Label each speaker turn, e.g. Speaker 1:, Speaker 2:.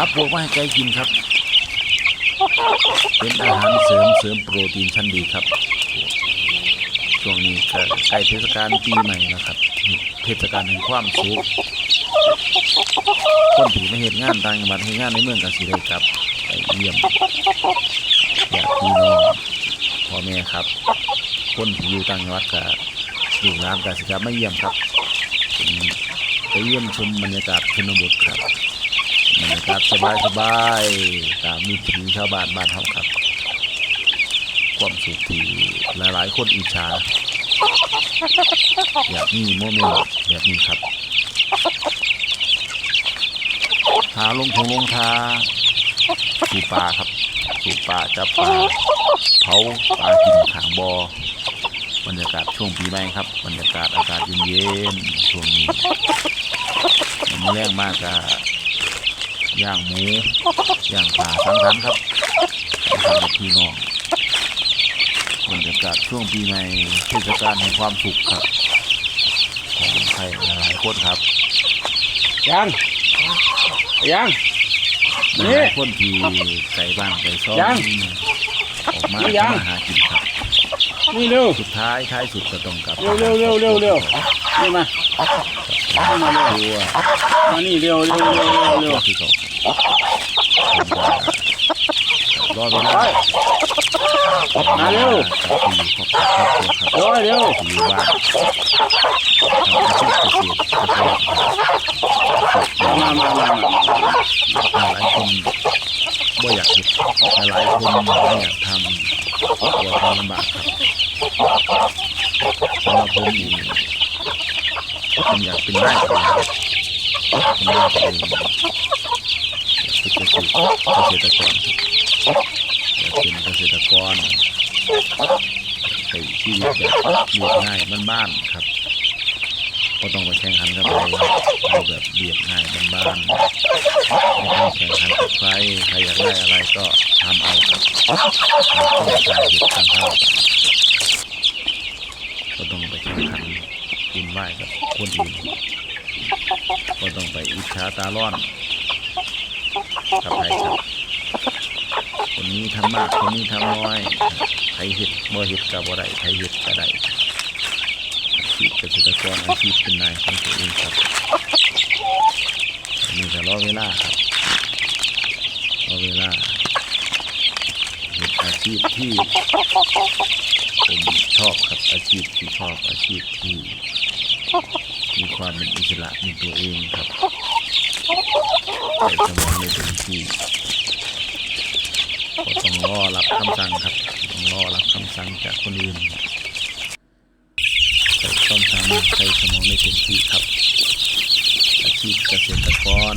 Speaker 1: าปลวกมาให้ไก่กินครับ เป็นอาหารเสริมเสริมโปรตีนชั้นดีครับ ช่วงนี้ก็ใกล้เทศกาลปีใหม่แล้วครับเทศกาลแห่งความสุขคนที่ไม่เห็นงานต่างจังหวัดเห็นงานในเมืองกันสิได้ครับไปเยี่ยมญาติพี่น้องพ่อแม่ครับ คนที่อยู่ต่างจังหวัดก็ลูกหลานก็สิครับไมาเยี่ยมครับไปเยี่ยมชมบรรยากาศชนบทครับ บรรยากาศสบายสบายตามวิถีชาวบ้านบ้านเฮาครับ ความสุขที่หลายๆ คนอิจฉาอยากมีโมเมนต์แบบนี้ครับ หาลงทงลงทาสูป่าครับสูป่าจับปลาเผาปลากินขางบอบรรยากาศช่วงปีใหม่ครับ บรรยากาศอากาศเย็นๆช่วงนี้มันแรงมากก็ ย่างหมูย่างปลาสังสรรค์ครับไปทำกับพี่น้องบรรยากาศช่วงปีใหม่เทศกาลแห่งความสุขครับของใครหลายๆคนครับ
Speaker 2: ยังยัง
Speaker 1: ห
Speaker 2: นี่
Speaker 1: ลายๆคนที่ไก่บ้านไก่ซ้อม
Speaker 2: ยัง
Speaker 1: ออกมา
Speaker 2: นี่ยัง
Speaker 1: ทำมาหากินครับ
Speaker 2: นี่เร็ว
Speaker 1: สุดท้ายท้ายสุดก็ต้องกลับ
Speaker 2: เร็วเร็วเร็วเร็วเร็วนี่มามาเร็ว
Speaker 1: ตัว
Speaker 2: มานี่เร็วเร็วเร็วเร็วเร็ว
Speaker 1: ที่เขารอเวลา
Speaker 2: ไปมาเร็ว
Speaker 1: กลับไปอยู่ครอบครัวครอบครัวครับ
Speaker 2: โอ้ยเร็ว
Speaker 1: อยู่บ้านทำอาชีพเกษตรเกษตร
Speaker 2: มามามามา
Speaker 1: หลายคนบ่อยากเห็ดหลายคนบ่อยากทำตัวทำลำบากครับ สำหรับผมนี่ผมอยากเป็นได้ตัวเองผมอยากเป็นเป็กษตรเกษตรกรครับอยากเป็นเกษตรกรใช้ชีวิตแบบเรียบง่ายบ้านๆครับก็ต้องไปแข่งขันกับใครเอาแบบเรียบง่ายบ้านๆไม่ต้องแข่งขันกับใครใครอยากได้อะไรก็ทำเอาครับต้องการเห็ดทางเขา ก็ต้องไปแข่งขันกินไหวกับคนอื่นก็ต้องไปอิจฉาตาร้อนกับใครครับคนนี้ทำมากคนนี้ทำน้อยใครเห็ดบ่เห็ดกับบ่ได้ใครเห็ดก็ได้อาชีพเกษตรกรอาชีพเป็นนายของตัวเองครับมีแต่รอเวลาครับเอเวลาเห็นอาชีพที่ ผมชอบครับอาชีพที่ชอบอาชีพที่มีความเป็นอิสระในตัวเองครับใส่สมองในเต็มที่ก็ต้องรอรับคำสั่งครับต้องรอรับคำสั่งจากคนอื่นใส่คำสั่งใส่สมองในเต็มที่ครับ อาชีพเกษตรกร